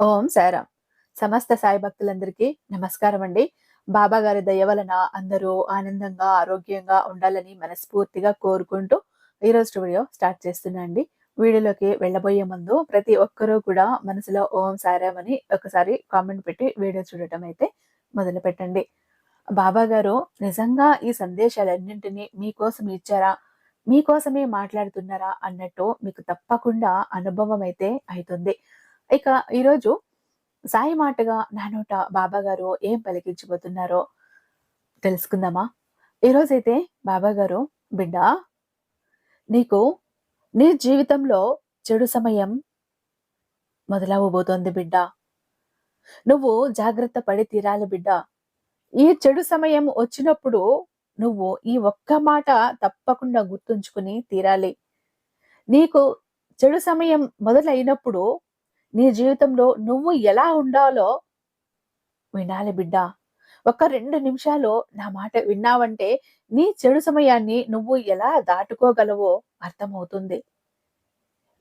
ఓం సాయిరామ్ సమస్త సాయి భక్తులందరికీ నమస్కారం అండి. బాబా గారి దయ వలన అందరూ ఆనందంగా ఆరోగ్యంగా ఉండాలని మనస్ఫూర్తిగా కోరుకుంటూ ఈరోజు వీడియో స్టార్ట్ చేస్తున్నా అండి. వీడియోలోకి వెళ్ళబోయే ముందు ప్రతి ఒక్కరూ కూడా మనసులో ఓం సాయిరామ్ అని ఒకసారి కామెంట్ పెట్టి వీడియో చూడటం అయితే మొదలు పెట్టండి. బాబా గారు నిజంగా ఈ సందేశాలన్నింటినీ మీకోసం ఇచ్చారా? మీకోసమే మాట్లాడుతున్నారా? అన్నట్టు మీకు తప్పకుండా అనుభవం అయితే అవుతుంది. ఇక ఈరోజు సాయి మాటగా నానోట బాబా గారు ఏం పలికించబోతున్నారో తెలుసుకుందామా? ఈరోజైతే బాబా గారు బిడ్డ నీకు నీ జీవితంలో చెడు సమయం మొదలవబోతోంది బిడ్డ. నువ్వు జాగ్రత్త పడి తీరాలి బిడ్డ. ఈ చెడు సమయం వచ్చినప్పుడు నువ్వు ఈ ఒక్క మాట తప్పకుండా గుర్తుంచుకుని తీరాలి. నీకు చెడు సమయం మొదలైనప్పుడు నీ జీవితంలో నువ్వు ఎలా ఉండాలో వినాలి బిడ్డ. ఒక రెండు నిమిషాలు నా మాట విన్నావంటే నీ చెడు సమయాన్ని నువ్వు ఎలా దాటుకోగలవో అర్థమవుతుంది.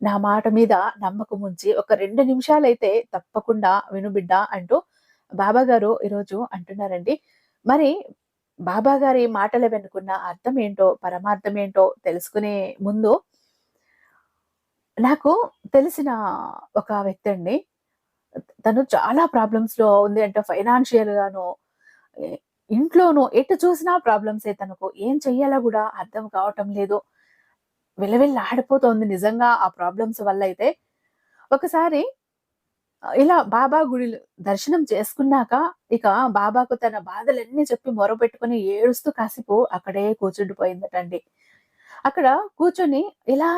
నా మాట మీద నమ్మకం ఉంచి ఒక రెండు నిమిషాలైతే తప్పకుండా విను బిడ్డ అంటూ బాబా గారు ఈరోజు అంటున్నారండి. మరి బాబా గారి మాటల వెనుకున్న అర్థం ఏంటో పరమార్థం ఏంటో తెలుసుకునే ముందు నాకు తెలిసిన ఒక వ్యక్తి అండి. తను చాలా ప్రాబ్లమ్స్లో ఉంది అంటే ఫైనాన్షియల్గాను ఇంట్లోనూ ఎటు చూసినా ప్రాబ్లమ్సే తనకు. ఏం చెయ్యాలో కూడా అర్థం కావటం లేదు. విలవిల్లా ఆడిపోతోంది నిజంగా ఆ ప్రాబ్లమ్స్ వల్ల అయితే. ఒకసారి ఇలా బాబా గుడి దర్శనం చేసుకున్నాక ఇక బాబాకు తన బాధలన్నీ చెప్పి మొరపెట్టుకుని ఏడుస్తూ కాసేపు అక్కడే కూర్చుండిపోయిందటండి. అక్కడ కూర్చొని ఇలా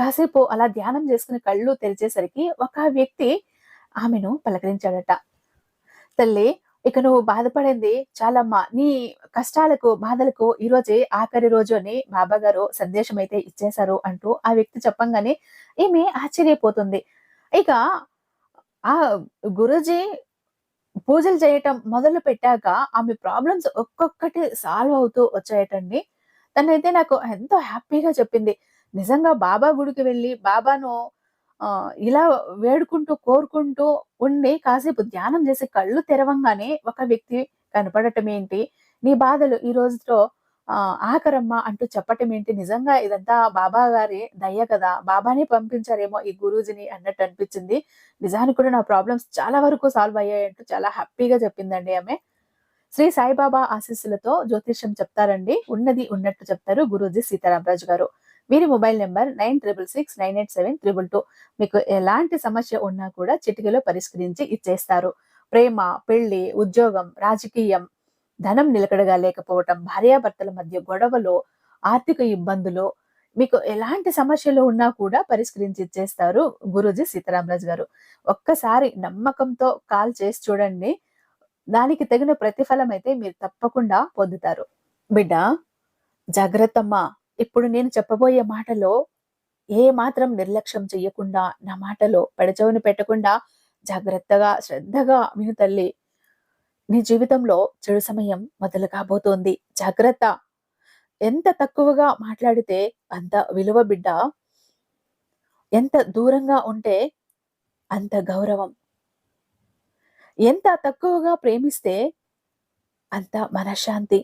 కాసేపు అలా ధ్యానం చేసుకుని కళ్ళు తెరిచేసరికి ఒక వ్యక్తి ఆమెను పలకరించాడట. తల్లి ఇక నువ్వు బాధపడింది చాలమ్మా. నీ కష్టాలకు బాధలకు ఈ రోజే ఆఖరి రోజు అని బాబా గారు సందేశం అయితే ఇచ్చేశారు అంటూ ఆ వ్యక్తి చెప్పంగానే ఈమె ఆశ్చర్యపోతుంది. ఇక ఆ గురుజీ పూజలు చేయటం మొదలు పెట్టాక ఆమె ప్రాబ్లమ్స్ ఒక్కొక్కటి సాల్వ్ అవుతూ వచ్చాయటండి. తనైతే నాకు ఎంతో హ్యాపీగా చెప్పింది. నిజంగా బాబా గుడికి వెళ్ళి బాబాను ఆ, ఇలా వేడుకుంటూ కోరుకుంటూ ఉండి కాసేపు ధ్యానం చేసి కళ్ళు తెరవంగానే ఒక వ్యక్తి కనపడటం ఏంటి? నీ బాధలు ఈ రోజుతో ఆఖరమ్మ అంటూ చెప్పటం ఏంటి? నిజంగా ఇదంతా బాబా గారి దయ్య కదా? బాబానే పంపించారేమో ఈ గురూజీని అన్నట్టు అనిపించింది. నిజానికి కూడా నా ప్రాబ్లమ్స్ చాలా వరకు సాల్వ్ అయ్యాయంటూ చాలా హ్యాపీగా చెప్పిందండి ఆమె. శ్రీ సాయిబాబా ఆశీస్సులతో జ్యోతిష్యం చెప్తారండి. ఉన్నది ఉన్నట్టు చెప్తారు గురూజీ సీతారామరాజు గారు. వీరి mobile number nine triple six nine eight seven triple two మీకు ఎలాంటి సమస్య ఉన్నా కూడా చిటికలో పరిష్కరించి ఇచ్చేస్తారు. ప్రేమ పెళ్ళి ఉద్యోగం రాజకీయం ధనం నిలకడగా లేకపోవటం భార్యాభర్తల మధ్య గొడవలు ఆర్థిక ఇబ్బందులు మీకు ఎలాంటి సమస్యలు ఉన్నా కూడా పరిష్కరించి ఇచ్చేస్తారు గురూజీ సీతారామరాజు గారు. ఒక్కసారి నమ్మకంతో కాల్ చేసి చూడండి. దానికి తగిన ప్రతిఫలం అయితే మీరు తప్పకుండా పొందుతారు. బిడ్డ జాగ్రత్తమ్మా. ఇప్పుడు నేను చెప్పబోయే మాటలో ఏ మాత్రం నిర్లక్ష్యం చెయ్యకుండా నా మాటలో పెడచవుని పెట్టకుండా జాగ్రత్తగా శ్రద్ధగా విను తల్లి. నీ జీవితంలో చెడు సమయం మొదలు కాబోతోంది. జాగ్రత్త. ఎంత తక్కువగా మాట్లాడితే అంత విలువ బిడ్డ. ఎంత దూరంగా ఉంటే అంత గౌరవం. ఎంత తక్కువగా ప్రేమిస్తే అంత మనశ్శాంతి.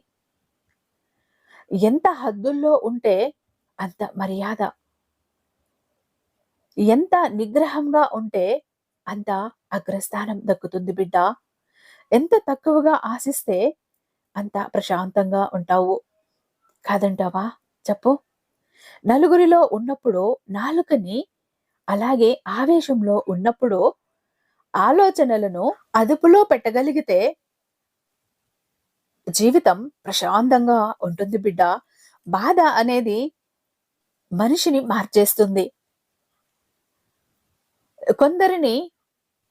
ఎంత హద్దుల్లో ఉంటే అంత మర్యాద. ఎంత నిగ్రహంగా ఉంటే అంత అగ్రస్థానం దక్కుతుంది బిడ్డ. ఎంత తక్కువగా ఆశిస్తే అంత ప్రశాంతంగా ఉంటావు. కాదంటావా? చెప్పు. నలుగురిలో ఉన్నప్పుడు నాలుకని అలాగే ఆవేశంలో ఉన్నప్పుడు ఆలోచనలను అదుపులో పెట్టగలిగితే జీవితం ప్రశాంతంగా ఉంటుంది బిడ్డ. బాధ అనేది మనిషిని మార్చేస్తుంది. కొందరిని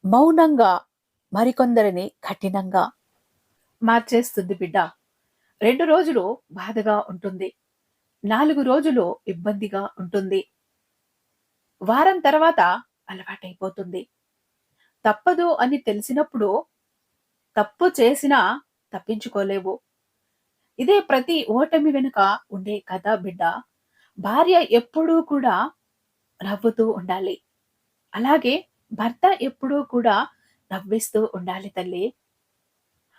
మౌనంగా మరికొందరిని కఠినంగా మార్చేస్తుంది బిడ్డ. రెండు రోజులు బాధగా ఉంటుంది. నాలుగు రోజులు ఇబ్బందిగా ఉంటుంది. వారం తర్వాత అలవాటైపోతుంది. తప్పదు అని తెలిసినప్పుడు తప్పు చేసినా తప్పించుకోలేవు ఇదే ప్రతి ఓటమి వెనుక ఉండే కథ బిడ్డ భార్య ఎప్పుడూ కూడా నవ్వుతూ ఉండాలి అలాగే భర్త ఎప్పుడూ కూడా నవ్విస్తూ ఉండాలి తల్లి.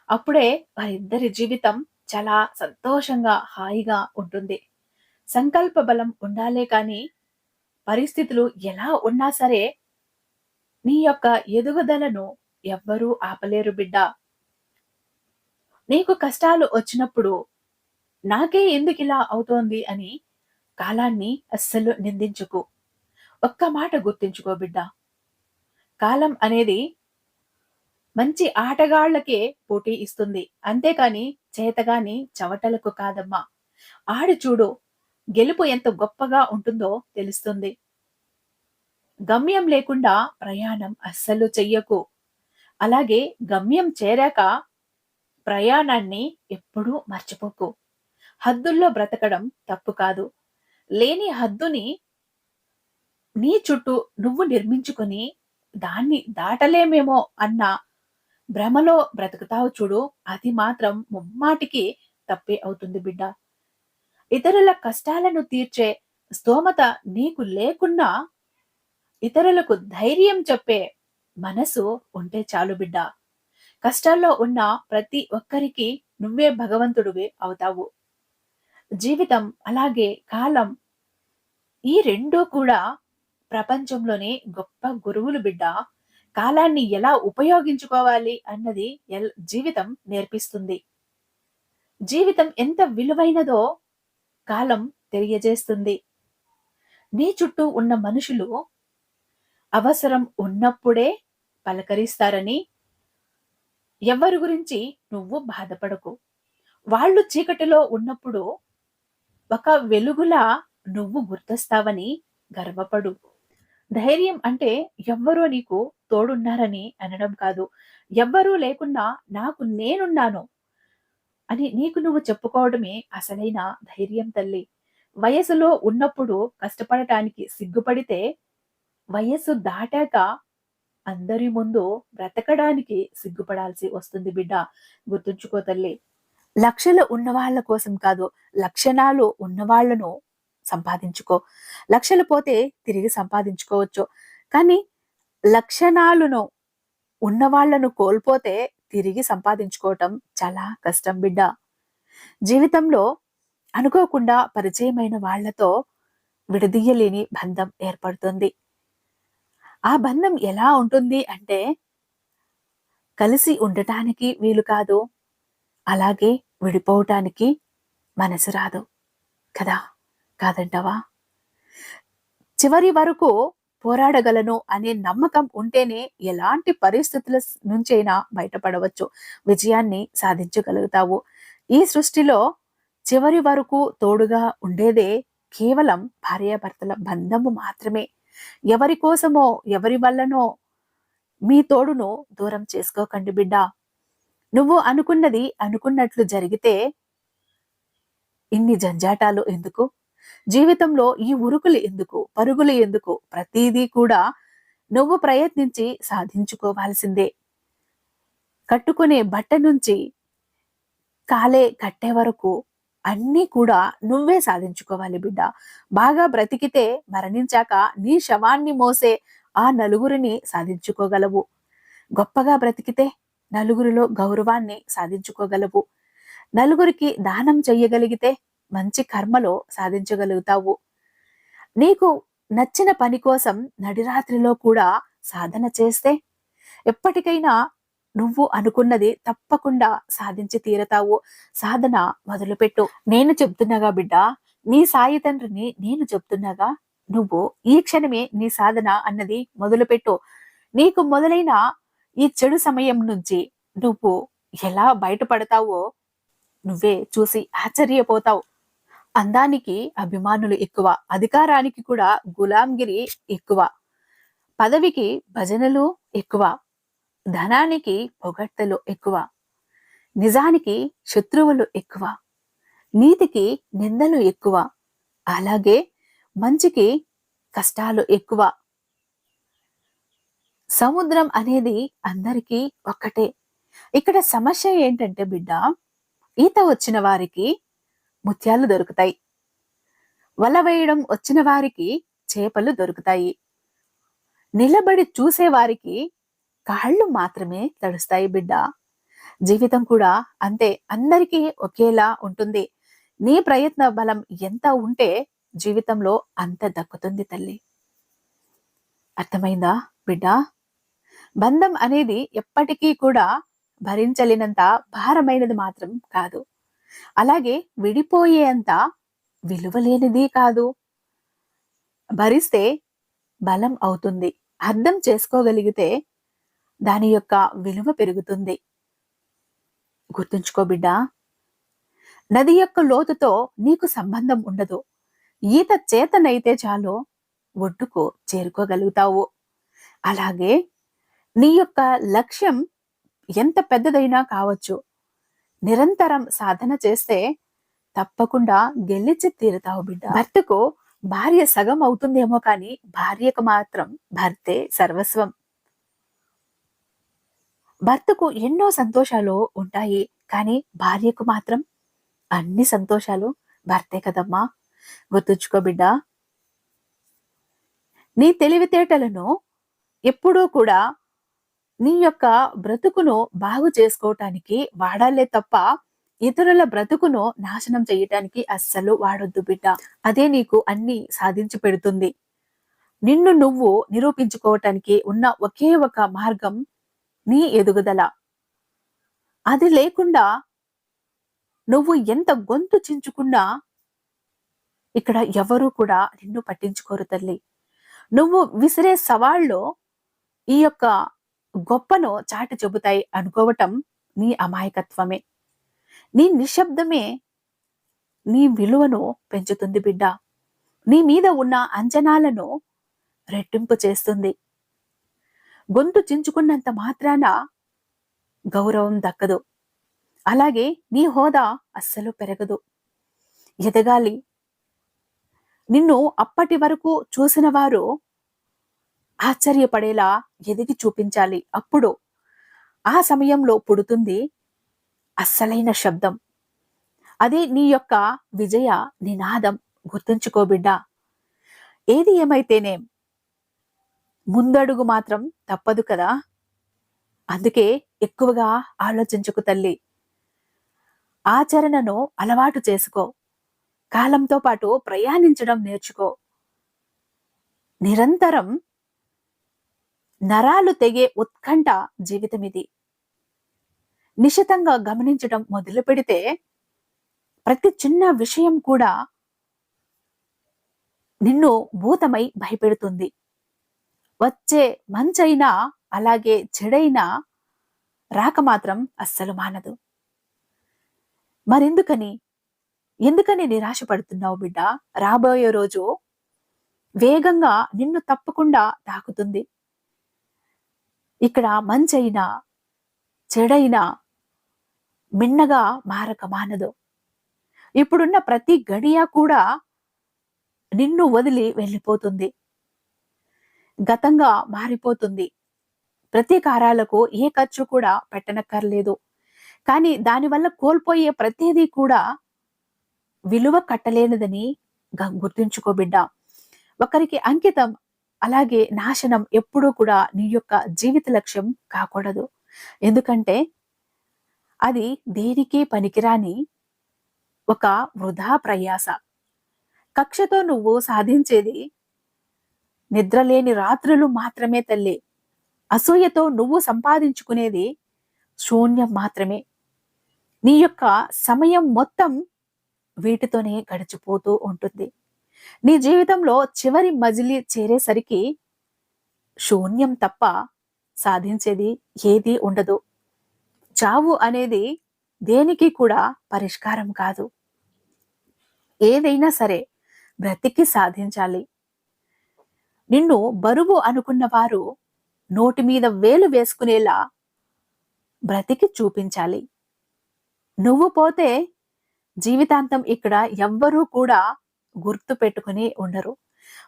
అప్పుడే వారిద్దరి జీవితం చాలా సంతోషంగా, హాయిగా ఉంటుంది. సంకల్ప బలం ఉండాలే కానీ, పరిస్థితులు ఎలా ఉన్నా సరే, నీ యొక్క ఎదుగుదలను ఎవ్వరూ ఆపలేరు బిడ్డ నీకు కష్టాలు వచ్చినప్పుడు, నాకే ఎందుకిలా అవుతోంది అని కాలాన్ని అస్సలు నిందించుకు ఒక్క మాట గుర్తుంచుకో బిడ్డా. కాలం అనేది మంచి ఆటగాళ్ళకే పోటీ ఇస్తుంది. అంతేకాని చేతగాని చవటలకు కాదమ్మా. ఆడి చూడు గెలుపు ఎంత గొప్పగా ఉంటుందో తెలుస్తుంది. గమ్యం లేకుండా ప్రయాణం అస్సలు చెయ్యకు. అలాగే గమ్యం చేరాక ప్రయాణాన్ని ఎప్పుడూ మర్చిపోకు. హద్దుల్లో బ్రతకడం తప్పు కాదు. లేని హద్దుని నీ చుట్టూ నువ్వు నిర్మించుకుని దాన్ని దాటలేమేమో అన్న భ్రమలో బ్రతుకుతావు చూడు అది మాత్రం ముమ్మాటికి తప్పే అవుతుంది బిడ్డ. ఇతరుల కష్టాలను తీర్చే స్తోమత నీకు లేకున్నా ఇతరులకు ధైర్యం చెప్పే మనసు ఉంటే చాలు బిడ్డ. కష్టాల్లో ఉన్న ప్రతి ఒక్కరికి నువ్వే భగవంతుడివే అవుతావు. జీవితం అలాగే కాలం ఈ రెండూ కూడా ప్రపంచంలోనే గొప్ప గురువులు బిడ్డ. కాలాన్ని ఎలా ఉపయోగించుకోవాలి అన్నది ఎల్ జీవితం నేర్పిస్తుంది. జీవితం ఎంత విలువైనదో కాలం తెలియజేస్తుంది. నీ చుట్టూ ఉన్న మనుషులు అవసరం ఉన్నప్పుడే పలకరిస్తారని ఎవరి గురించి నువ్వు బాధపడకు. వాళ్ళు చీకటిలో ఉన్నప్పుడు ఒక వెలుగులా నువ్వు గుర్తొస్తావని గర్వపడు. ధైర్యం అంటే ఎవ్వరూ నీకు తోడున్నారని అనడం కాదు. ఎవ్వరూ లేకున్నా నాకు నేనున్నాను అని నీకు నువ్వు చెప్పుకోవడమే అసలైన ధైర్యం తల్లి. వయసులో ఉన్నప్పుడు కష్టపడటానికి సిగ్గుపడితే వయస్సు దాటాక అందరి ముందు బ్రతకడానికి సిగ్గుపడాల్సి వస్తుంది బిడ్డ. గుర్తుంచుకో తల్లి. లక్షలు ఉన్నవాళ్ళ కోసం కాదు, లక్షణాలు ఉన్నవాళ్ళను సంపాదించుకో. లక్షలు పోతే తిరిగి సంపాదించుకోవచ్చు. కానీ లక్షణాలను ఉన్నవాళ్ళను కోల్పోతే తిరిగి సంపాదించుకోవటం చాలా కష్టం బిడ్డ. జీవితంలో అనుకోకుండా పరిచయమైన వాళ్ళతో విడదీయలేని బంధం ఏర్పడుతుంది. ఆ బంధం ఎలా ఉంటుంది అంటే కలిసి ఉండటానికి వీలు కాదు. అలాగే విడిపోవటానికి మనసు రాదు. కదా! కాదంటావా? చివరి వరకు పోరాడగలను అనే నమ్మకం ఉంటేనే ఎలాంటి పరిస్థితుల నుంచైనా బయటపడవచ్చు. విజయాన్ని సాధించగలుగుతావు. ఈ సృష్టిలో చివరి వరకు తోడుగా ఉండేదే కేవలం భార్యాభర్తల బంధము మాత్రమే. ఎవరి కోసమో, ఎవరి వల్లనో మీ తోడును దూరం చేసుకోకండి బిడ్డ నువ్వు అనుకున్నది అనుకున్నట్లు జరిగితే ఇన్ని జంజాటాలు ఎందుకు? జీవితంలో ఈ ఉరుకులు ఎందుకు? పరుగులు ఎందుకు? ప్రతీదీ కూడా నువ్వు ప్రయత్నించి సాధించుకోవాల్సిందే. కట్టుకునే బట్ట నుంచి కాలే కట్టే వరకు అన్నీ కూడా నువ్వే సాధించుకోవాలి బిడ్డ. బాగా బ్రతికితే మరణించాక నీ శవాన్ని మోసే ఆ నలుగురిని సాధించుకోగలవు. గొప్పగా బ్రతికితే నలుగురిలో గౌరవాన్ని సాధించుకోగలవు. నలుగురికి దానం చెయ్యగలిగితే మంచి కర్మలో సాధించగలుగుతావు. నీకు నచ్చిన పని కోసం నడిరాత్రిలో కూడా సాధన చేస్తే ఎప్పటికైనా నువ్వు అనుకున్నది తప్పకుండా సాధించి తీరతావు. సాధన మొదలుపెట్టు. నేను చెప్తున్నాగా బిడ్డ నీ సాయి తండ్రిని నేను చెప్తున్నాగా. నువ్వు ఈ క్షణమే నీ సాధన అన్నది మొదలుపెట్టు. నీకు మొదలైన ఈ చెడు సమయం నుంచి నువ్వు ఎలా బయటపడతావో నువ్వే చూసి ఆశ్చర్యపోతావు. అందానికి అభిమానులు ఎక్కువ. అధికారానికి కూడా గులాంగిరి ఎక్కువ. పదవికి భజనలు ఎక్కువ. ధనానికి పొగడ్తలు ఎక్కువ. నిజానికి శత్రువులు ఎక్కువ. నీతికి నిందలు ఎక్కువ. అలాగే మంచికి కష్టాలు ఎక్కువ. సముద్రం అనేది అందరికీ ఒక్కటే. ఇక్కడ సమస్య ఏంటంటే బిడ్డ, ఈత వచ్చిన వారికి ముత్యాలు దొరుకుతాయి. వల వేయడం వచ్చిన వారికి చేపలు దొరుకుతాయి. నిలబడి చూసేవారికి కాళ్ళు మాత్రమే తడుస్తాయి బిడ్డ. జీవితం కూడా అంతే అందరికీ ఒకేలా ఉంటుంది. నీ ప్రయత్న బలం ఎంత ఉంటే జీవితంలో అంత దక్కుతుంది తల్లి. అర్థమైందా బిడ్డ? బంధం అనేది ఎప్పటికీ కూడా భరించలేనంత భారమైనది మాత్రం కాదు. అలాగే విడిపోయేంత విలువలేనిది కాదు. భరిస్తే బలం అవుతుంది. అర్థం చేసుకోగలిగితే దాని యొక్క విలువ పెరుగుతుంది. గుర్తుంచుకో బిడ్డ నది యొక్క లోతుతో నీకు సంబంధం ఉండదు. ఈత చేతనైతే చాలు ఒడ్డుకు చేరుకోగలుగుతావు. అలాగే నీ యొక్క లక్ష్యం ఎంత పెద్దదైనా కావచ్చు. నిరంతరం సాధన చేస్తే తప్పకుండా గెలిచి తీరుతావు బిడ్డ. భర్తకు భార్య సగం అవుతుందేమో కానీ భార్యకు మాత్రం భర్తే సర్వస్వం. భర్తకు ఎన్నో సంతోషాలు ఉంటాయి కానీ భార్యకు మాత్రం అన్ని సంతోషాలు భర్తే కదమ్మా. గుర్తుంచుకో బిడ్డ. నీ తెలివితేటలను ఎప్పుడూ కూడా నీ యొక్క బ్రతుకును బాగు చేసుకోవటానికి వాడాలే తప్ప ఇతరుల బ్రతుకును నాశనం చేయటానికి అస్సలు వాడొద్దు బిడ్డ. అదే నీకు అన్ని సాధించి పెడుతుంది. నిన్ను నువ్వు నిరూపించుకోవటానికి ఉన్న ఒకే ఒక మార్గం నీ ఎదుగుదల. అది లేకుండా నువ్వు ఎంత గొంతు చించుకున్నా ఇక్కడ ఎవరు కూడా నిన్ను పట్టించుకోరు తల్లి. నువ్వు విసిరే సవాళ్ళు ఈ యొక్క గొప్పను చాటి చెబుతాయి అనుకోవటం నీ అమాయకత్వమే. నీ నిశ్శబ్దమే నీ విలువను పెంచుతుంది బిడ్డ. నీ మీద ఉన్న అంచనాలను రెట్టింపు చేస్తుంది. గొంతు చించుకున్నంత మాత్రాన గౌరవం దక్కదు. అలాగే నీ హోదా అస్సలు పెరగదు. ఎదగాలి. నిన్ను అప్పటి వరకు చూసిన వారు ఆశ్చర్యపడేలా ఎదిగి చూపించాలి. అప్పుడు ఆ సమయంలో పుడుతుంది అస్సలైన శబ్దం. అదే నీ యొక్క విజయ నినాదం. గుర్తుంచుకోబిడ్డా ఏది ఏమైతేనేం ముందడుగు మాత్రం తప్పదు కదా? అందుకే ఎక్కువగా ఆలోచించుకు తల్లి. ఆచరణను అలవాటు చేసుకో. కాలంతో పాటు ప్రయాణించడం నేర్చుకో. నిరంతరం నరాలు తెగే ఉత్కంఠ జీవితం ఇది. నిశితంగా గమనించడం మొదలు పెడితే ప్రతి చిన్న విషయం కూడా నిన్ను భూతమై భయపెడుతుంది. వచ్చే మంచైనా అలాగే చెడైనా రాక మాత్రం అస్సలు మానదు. మరెందుకని? ఎందుకని నిరాశ పడుతున్నావు బిడ్డ? రాబోయే రోజు వేగంగా నిన్ను తప్పకుండా తాకుతుంది. ఇక్కడ మంచైనా చెడైనా మిన్నగా మారక మానదు. ఇప్పుడున్న ప్రతి గడియ కూడా నిన్ను వదిలి వెళ్ళిపోతుంది. గతంగా మారిపోతుంది. ప్రతీకారాలకు ఏ ఖర్చు కూడా పెట్టనక్కర్లేదు. కానీ దానివల్ల కోల్పోయే ప్రతిదీ కూడా విలువ కట్టలేనిదని గుర్తుంచుకో బిడ్డ. ఒకరికి అంకితం అలాగే నాశనం ఎప్పుడూ కూడా నీ యొక్క జీవిత లక్ష్యం కాకూడదు. ఎందుకంటే అది దేనికి పనికిరాని ఒక వృధా ప్రయాస. కక్షతో నువ్వు సాధించేది నిద్రలేని రాత్రులు మాత్రమే తల్లి. అసూయతో నువ్వు సంపాదించుకునేది శూన్యం మాత్రమే. నీ యొక్క సమయం మొత్తం వీటితోనే గడిచిపోతూ ఉంటుంది. నీ జీవితంలో చివరి మజిలి చేరేసరికి శూన్యం తప్ప సాధించేది ఏదీ ఉండదు. చావు అనేది దేనికి కూడా పరిష్కారం కాదు. ఏదైనా సరే బ్రతికి సాధించాలి. నిన్ను బరువు అనుకున్న వారు నోటి మీద వేలు వేసుకునేలా బ్రతికి చూపించాలి. నువ్వు పోతే జీవితాంతం ఇక్కడ ఎవ్వరూ కూడా గుర్తు పెట్టుకుని ఉండరు.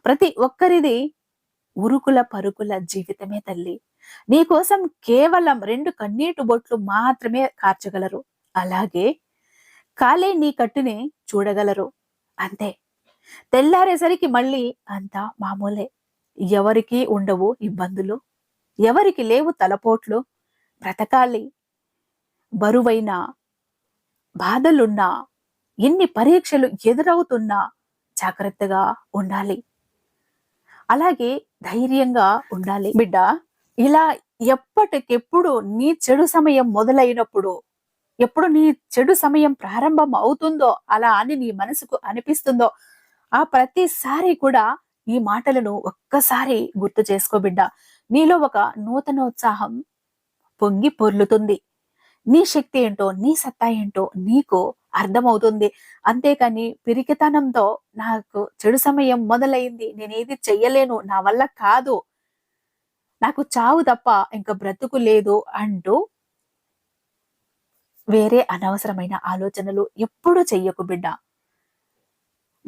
ప్రతి ఒక్కరిది ఉరుకుల పరుకుల జీవితమే తల్లి. నీకోసం కేవలం రెండు కన్నీటి బొట్లు మాత్రమే కార్చగలరు. అలాగే కాలే నీ కట్టుని చూడగలరు. అంతే. తెల్లారేసరికి మళ్ళీ అంతా మామూలే. ఎవరికీ ఉండవు ఇబ్బందులు. ఎవరికి లేవు తలపోట్లు. బ్రతకాలి. బరువైన బాధలున్నా ఎన్ని పరీక్షలు ఎదురవుతున్నా జాగ్రత్తగా ఉండాలి. అలాగే ధైర్యంగా ఉండాలి. బిడ్డ ఇలా ఎప్పటికెప్పుడు నీ చెడు సమయం మొదలైనప్పుడు ఎప్పుడు నీ చెడు సమయం ప్రారంభం అవుతుందో అలా అని నీ మనసుకు అనిపిస్తుందో ఆ ప్రతిసారి కూడా ఈ మాటలను ఒక్కసారి గుర్తు చేసుకో బిడ్డ. నీలో ఒక నూతనోత్సాహం పొంగి పొర్లుతుంది. నీ శక్తి ఏంటో నీ సత్తా ఏంటో నీకు అర్థమవుతుంది. అంతేకాని పిరికితనంతో నాకు చెడు సమయం మొదలైంది. నేనేది చెయ్యలేను. నా వల్ల కాదు. నాకు చావు తప్ప ఇంకా బ్రతుకు లేదు అంటూ వేరే అనవసరమైన ఆలోచనలు ఎప్పుడూ చెయ్యకు బిడ్డ.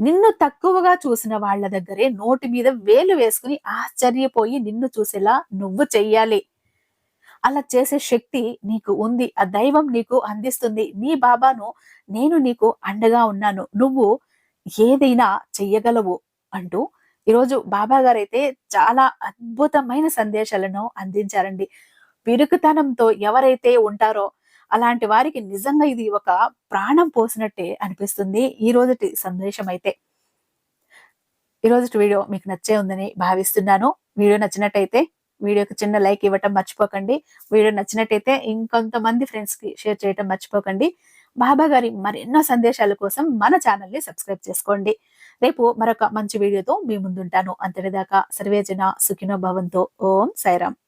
నిన్ను తక్కువగా చూసిన వాళ్ళ దగ్గరే నోటి మీద వేలు వేసుకుని ఆశ్చర్యపోయి నిన్ను చూసేలా నువ్వు చెయ్యాలి. అలా చేసే శక్తి నీకు ఉంది. ఆ దైవం నీకు అందిస్తుంది. నీ బాబాను నేను నీకు అండగా ఉన్నాను. నువ్వు ఏదైనా చెయ్యగలవు అంటూ ఈరోజు బాబా గారైతే చాలా అద్భుతమైన సందేశాలను అందించారండి. పిరుకుతనంతో ఎవరైతే ఉంటారో అలాంటి వారికి నిజంగా ఇది ఒక ప్రాణం పోసినట్టే అనిపిస్తుంది ఈ రోజుటి సందేశం అయితే. ఈ రోజు వీడియో మీకు నచ్చే ఉందని భావిస్తున్నాను. వీడియో నచ్చినట్టయితే వీడియోకి చిన్న లైక్ ఇవ్వటం మర్చిపోకండి. వీడియో నచ్చినట్టయితే ఇంకొంతమంది ఫ్రెండ్స్కి షేర్ చేయటం మర్చిపోకండి. బాబా గారి మరెన్నో సందేశాల కోసం మన ఛానల్ని సబ్స్క్రైబ్ చేసుకోండి. రేపు మరొక మంచి వీడియోతో మీ ముందుంటాను. అంతటిదాకా సర్వేజన సుఖినో భవంతో. ఓం సైరామ్